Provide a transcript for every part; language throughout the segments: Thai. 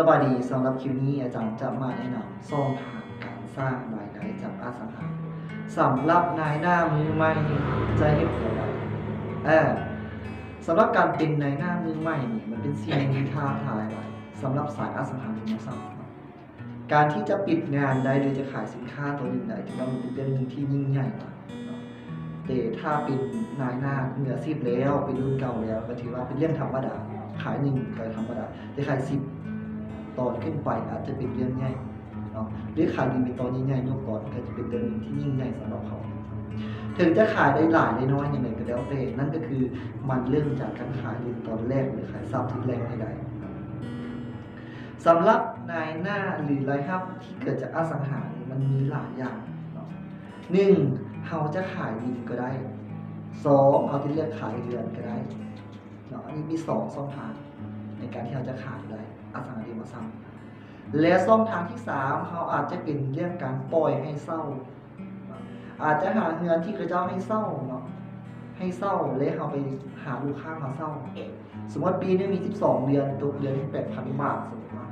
สวัสดีสำหรับคลิปนี้อาจารย์จะมาแนะนำช่องทางการสร้างรายได้จากอสังหาสำหรับนายหน้ามือใหม่จะเห็นอะไรเออสำหรับการเป็นนายหน้ามือใหม่นี่มันเป็นสิ่งที่ท้าทายหลายสำหรับสายอสังหาริมทรัพย์เนาะการที่จะปิดงานได้โดยจะขายสินค้าตัวหนึ่งได้ถือว่ามันเป็นเรื่องที่ยิ่งใหญ่มากแต่ถ้าเป็นนายหน้าเหนือสิบแล้วเป็นรุ่นเก่าแล้วก็ถือว่าเป็นเรื่องธรรมดาขายหนึ่งก็ธรรมดาแต่ขายสิบ ตอนขึ้นไปอาจจะเป็นเรื่องใหญ่เนาะหรือขายดีเป็นตอนใหญ่ๆยกตอนก็จะเป็นเรื่องที่ยิ่งใหญ่สำหรับเขาถึงจะขายได้หลายได้น้อยยังไงก็แล้วแต่นั่นก็คือมันเริ่มจากการขายดีตอนแรกหรือขายซ้ำที่แรกไม่ได้สำหรับนายหน้าหรือรายรับที่เกิดจากอสังหาเนี่ยมันมีหลายอย่างหนึ่งเขาจะขายดินก็ได้สองเขาจะเลือกขายเรือนก็ได้เนาะอันนี้มีสองช่องทางในการที่เราจะขายได้ อสังหาริมทรัพย์และช่องทางที่สามเขาอาจจะเป็นเรื่องการปล่อยให้เศร้า อาจจะหาเงินที่เขาเจ้าให้เศร้าเนาะให้เศร้าแล้วเขาไปหาลูกค้ามาเศร้า สมมติปีนึงมี12 เดือนตกเดือนแปดพันบาทสมมติว่า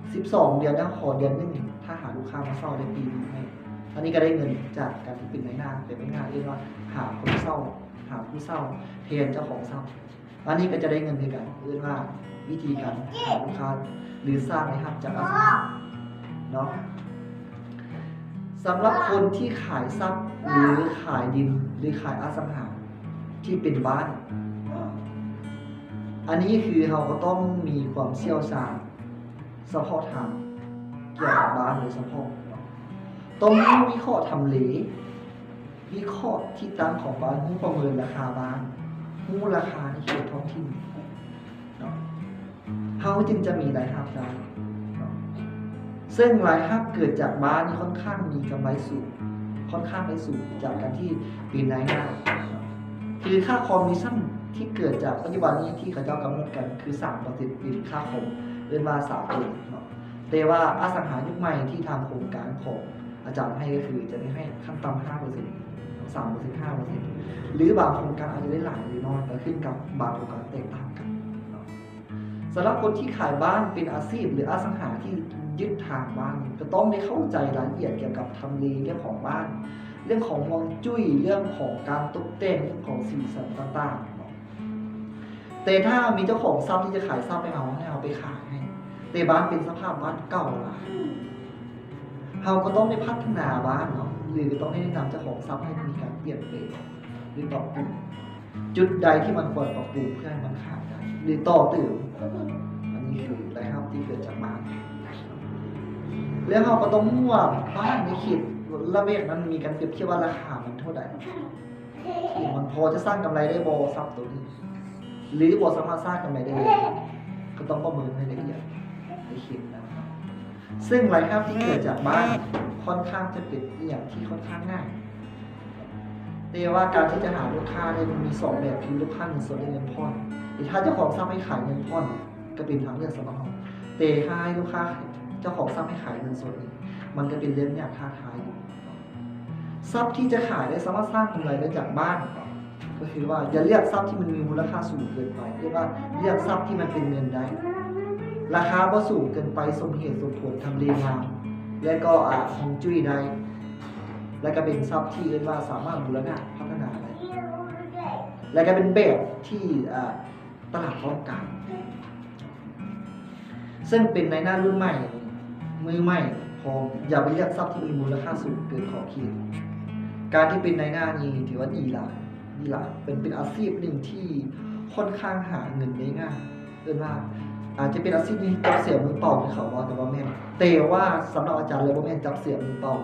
12 เดือนแล้วขอเดือนหนึงถ้าหาลูกค้ามาเศร้าได้ปีนึงให้อันนี้ก็ได้เงินจากการที่เป็นในหน้าเป็นในหน้าเรียกว่าหาคนเศร้า หาผู้เศร้าเทนเจ้าของเศร้า อันนี้ก็จะได้เงินด้วยกันเรียกว่า วิธีการหาลูกค้าหรือสร้างรายรับจากอสังหาเนาะสำหรับคนที่ขายทรัพย์หรือขายดินหรือขายอสังหาที่เป็นบ้าน อันนี้คือเราก็ต้องมีความเชี่ยวชาญเฉพาะทางเกี่ยวกับบ้านโดยเฉพาะเนาะต้องวิเคราะห์ทำเลวิเคราะห์ที่ตั้งของบ้านรู้ประเมินราคาบ้านรู้ราคาในเขตท้องถิ่นเนาะ เขาจึงจะมีรายรับได้าะซึ่งรายรับเกิดจากบ้านี่ค่อนข้างมีกำไรสูงค่อนข้างได้สูงจากการที่ปีนรายหน้าเนาะคือค่าคอมมิชชั่นที่เกิดจากปัจจุบันนี้ที่เขาเจ้ากำหนดกันคือ3ต่อ10ปีค่าคอมเรียกว่าสามเองเนแต่ว่าอสังหายุคใหม่ที่ทางโครงการของอาจารย์ให้ก็คือจะได้ให้ขั้นต่ำ5เปอร์เซ็นต์สามเปอร์เซ็นต์ห้าเปอร์เซ็นต์หรือบางโครงการอาจจะได้หลายหรือน้อยแต่ขึ้นกับบางโครงการแตกต่างกัน สำหรับคนที่ขายบ้านเป็นอาชีพ หรืออสังหาที่ยึดทางบ้านก็ต้องได้เข้าใจรายละเอียดเกี่ยวกับทำเลเรื่องของบ้าน เรื่องของวงจุ้ยเรื่องของการตกแต่งเรื่องของสีสันต่างๆแต่ถ้ามีเจ้าของทรัพย์ที่จะขายทรัพย์ไปเอาให้เอาไปขายให้แต่บ้านเป็นสภาพบ้านเก่าละเราก็ต้องได้พัฒนาบ้านเนาะหรือต้องให้แนะนำเจ้าของทรัพย์ให้มีการเปลี่ยนแปลงหรือปรับปรุงจุดใดที่มันควรปรับปรุงเพื่อให้มันขายได้หรือต่อเติม อันนี้คือรายรับที่เกิดจากบ้านแล้วเราก็ต้องมั่วบ้านในเขตระเบียบนั้นมีการเปรียบเทียบว่าราคามันเท่าไหร่มันพอจะสร้างกำไรได้บอซับตัวนี้ หรือบอสามารถสร้างกำไรได้เลยก็ต้องประเมินให้ละเอียดในเขตนะครับซึ่งรายรับที่เกิดจากบ้านค่อนข้างจะเป็นอย่างที่ค่อนข้างง่าย แต่ว่าการที่จะหาลูกค้าเนี่ยมันมีสองแบบคือลูกค้าเงินสดและเงินผ่อนแต่ถ้าเจ้าของทรัพย์ให้ขายเงินผ่อนก็เป็นทางเลือกสำหรับเราแต่ถ้าให้ลูกค้าเจ้าของทรัพย์ให้ขายเงินสดมันก็เป็นเรื่องยากท้าทายอยู่ทรัพย์ที่จะขายได้สามารถสร้างกำไรได้จากบ้าน ก็คือว่าอย่าเลือกทรัพย์ที่มันมีมูลค่าสูงเกินไปเรียกว่าเลือกทรัพย์ที่มันเป็นเงินได้ ราคาบ่สูงเกินไปสมเหตุสมผลทำเลงามและก็อ่าฮวงจุ้ยได้ และก็เป็นทรัพย์ที่เรียกว่าสามารถบูรณะพัฒนาได้และก็เป็นแบบที่ตลาดต้องการซึ่งเป็นในหน้ารุ่นใหม่ มือใหม่พออย่าไปเลือกทรัพย์ที่มีมูลค่าสูงเกินขอบเขตการที่เป็นในหน้านี้ถือว่าดีละดีละเป็นเป็นอาชีพหนึ่งที่ค่อนข้างหาเงินได้ง่ายเรียกว่าอาจจะเป็นอาชีพนี้จับเสียมือเป่าที่เขาว่าแต่ว่าแม่แต่ว่าสำหรับอาจารย์เลยว่าแม่จับเสียมือเป่า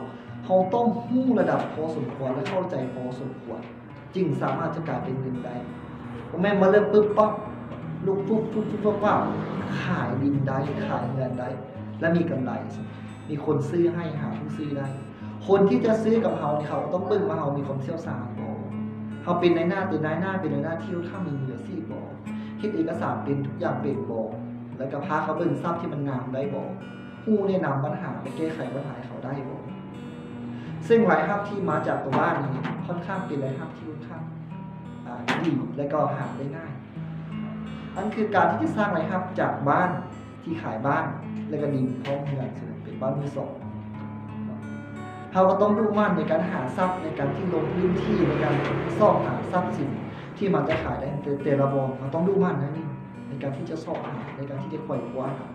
เขาต้องหู้ระดับพอสมควรและเข้าใจพอสมควรจึงสามารถจะกลายเป็นเงินได้ว่าแม่มาเริ่มปุ๊บปั๊บลูกปุ๊บปุ๊บปุ๊บปั๊บขายดินได้ขายเงินได้ และมีกำไร มีคนซื้อให้หาผู้ซื้อได้ คนที่จะซื้อกับเขาเขาต้องเบิ่งว่าเขามีความเชี่ยวชาญบ่เขาเป็นในายหน้าเป็นนายหน้าเป็นในายหน้าที่ถ้ามีมืออาชีพบ่คิดเอกสารเป็นทุกอย่างเป็นบ่แล้วก็พาเขาเบิ่งทรัพย์ที่มันงามได้บ่ผู้แนะนำปัญหาไปแก้ไขปัญหาเขาได้บ่ ซึ่งไรายรับที่มาจากตัวบ้านนี้ค่อนข้างเป็นไรายรับที่ค่อนข้างดีและก็หาได้ง่ายนั่นคือการที่จะสร้างไรายรับจากบ้านที่ขายบ้านแล้วก็ดินพร้อมเงินเป็นบ้านมือสองเราก็ต้องดูมั่นในการหาทรัพย์ในการที่ลงพื้นที่ในการซ่อมหาทรัพย์สินที่มันจะขายได้แต่แต่ละบองมันต้องดูมั่นนะนี่ในการที่จะซ่อมหาในการที่จะคอยคว้าหา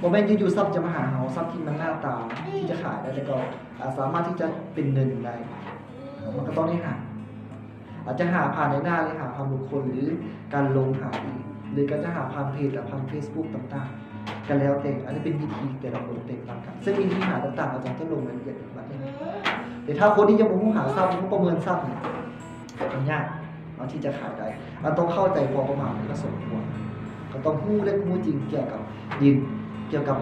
โมเมนต์ยู่ๆทรัพย์จะมาหาเราทรัพย์ที่มันหน้าตาที่จะขายได้แต่ก็สามารถที่จะเป็นเงินได้มันก็ต้องได้หาอาจจะหาผ่านในหน้าหรือหาผ่านบุคคลหรือการลงหาอีกหรือก็จะหาผ่านเพจหรือผ่านเฟซบุ๊กต่างๆกันแล้วแต่อันนี้เป็นวิธีแต่ละคนแตกต่างกันซึ่งวิธีหาต่างๆอาจารย์จะลงรายละเอียดแบบนี้แต่ถ้าคนที่ยังไม่รู้หาทราบรู้ประเมินทราบเนี่ยมันยากเนาที่จะขายได้มันต้องเข้าใจพอประมาณก็สมควรก็ต้องรู้เรื่องรู้จริงเกี่ยวกับดิน เกี่ยวกับ